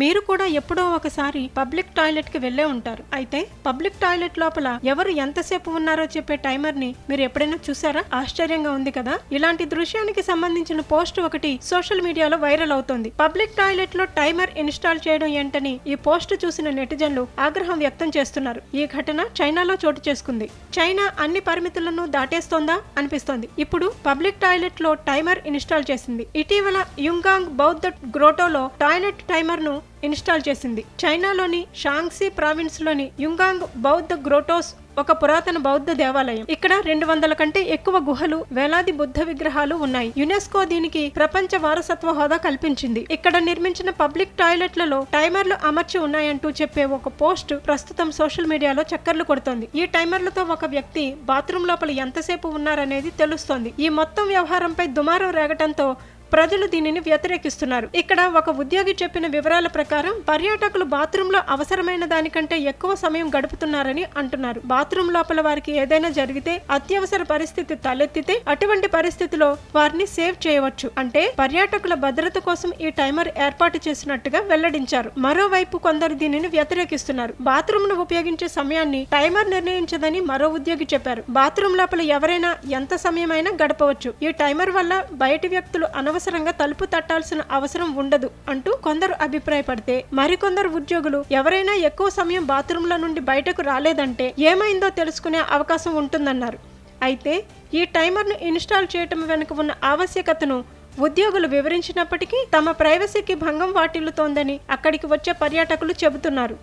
మీరు కూడా ఎప్పుడో ఒకసారి పబ్లిక్ టాయిలెట్కి వెళ్ళే ఉంటారు. అయితే పబ్లిక్ టాయిలెట్ లోపల ఎవరు ఎంతసేపు ఉన్నారో చెప్పే టైమర్ని మీరు ఎప్పుడైనా చూసారా? ఆశ్చర్యంగా ఉంది కదా? ఇలాంటి దృశ్యానికి సంబంధించిన పోస్ట్ ఒకటి సోషల్ మీడియాలో వైరల్ అవుతోంది. పబ్లిక్ టాయిలెట్లో టైమర్ ఇన్స్టాల్ చేయడం ఏంటని ఈ పోస్ట్ చూసిన నెటిజన్లు ఆగ్రహం వ్యక్తం చేస్తున్నారు. ఈ ఘటన చైనాలో చోటు చేసుకుంది. చైనా అన్ని పరిమితులను దాటేస్తోందా అనిపిస్తోంది. ఇప్పుడు పబ్లిక్ టాయిలెట్లో టైమర్ ఇన్స్టాల్ చేసింది. ఇటీవల యుంగాంగ్ బౌద్ధ గ్రోటోలో టాయిలెట్ టైమర్ను ఇన్స్టాల్ చేసింది. చైనాలోని షాంగ్సీ ప్రావిన్స్లోని యుంగాంగ్ బౌద్ధ గ్రోటోస్ ఒక పురాతన బౌద్ధ దేవాలయం. ఇక్కడ రెండు వందల కంటే ఎక్కువ గుహలు వేలాది బుద్ధ విగ్రహాలు ఉన్నాయి. యునెస్కో దీనికి ప్రపంచ వారసత్వ హోదా కల్పించింది. ఇక్కడ నిర్మించిన పబ్లిక్ టాయిలెట్లలో టైమర్లు అమర్చి ఉన్నాయంటూ చెప్పే ఒక పోస్ట్ ప్రస్తుతం సోషల్ మీడియాలో చక్కర్లు కొడుతోంది. ఈ టైమర్లతో ఒక వ్యక్తి బాత్రూమ్ లోపల ఎంతసేపు ఉన్నారనేది తెలుస్తోంది. ఈ మొత్తం వ్యవహారంపై దుమారం రేగటంతో ప్రజలు దీనిని వ్యతిరేకిస్తున్నారు. ఇక్కడ ఒక ఉద్యోగి చెప్పిన వివరాల ప్రకారం పర్యాటకులు బాత్రూమ్లో అవసరమైన దానికంటే ఎక్కువ సమయం గడుపుతున్నారని అంటున్నారు. బాత్రూమ్ లోపల వారికి ఏదైనా జరిగితే అత్యవసర పరిస్థితి తలెత్తితే అటువంటి పరిస్థితిలో వారిని సేవ్ చేయవచ్చు. అంటే పర్యాటకుల భద్రత కోసం ఈ టైమర్ ఏర్పాటు చేసినట్టుగా వెల్లడించారు. మరోవైపు కొందరు దీనిని వ్యతిరేకిస్తున్నారు. బాత్రూమ్ను ఉపయోగించే సమయాన్ని టైమర్ నిర్ణయించదని మరో ఉద్యోగి చెప్పారు. బాత్రూమ్ లోపల ఎవరైనా ఎంత సమయమైనా గడపవచ్చు. ఈ టైమర్ వల్ల బయటి వ్యక్తులు అనవసరంగా తలుపు తట్టాల్సిన అవసరం ఉండదు అంటూ కొందరు అభిప్రాయపడితే మరికొందరు ఉద్యోగులు ఎవరైనా ఎక్కువ సమయం బాత్రూంల నుండి బయటకు రాలేదంటే ఏమైందో తెలుసుకునే అవకాశం ఉంటుందన్నారు. అయితే ఈ టైమర్ను ఇన్స్టాల్ చేయటం వెనుక ఉన్న ఆవశ్యకతను ఉద్యోగులు వివరించినప్పటికీ తమ ప్రైవసీకి భంగం వాటిల్లుతోందని అక్కడికి వచ్చే పర్యాటకులు చెబుతున్నారు.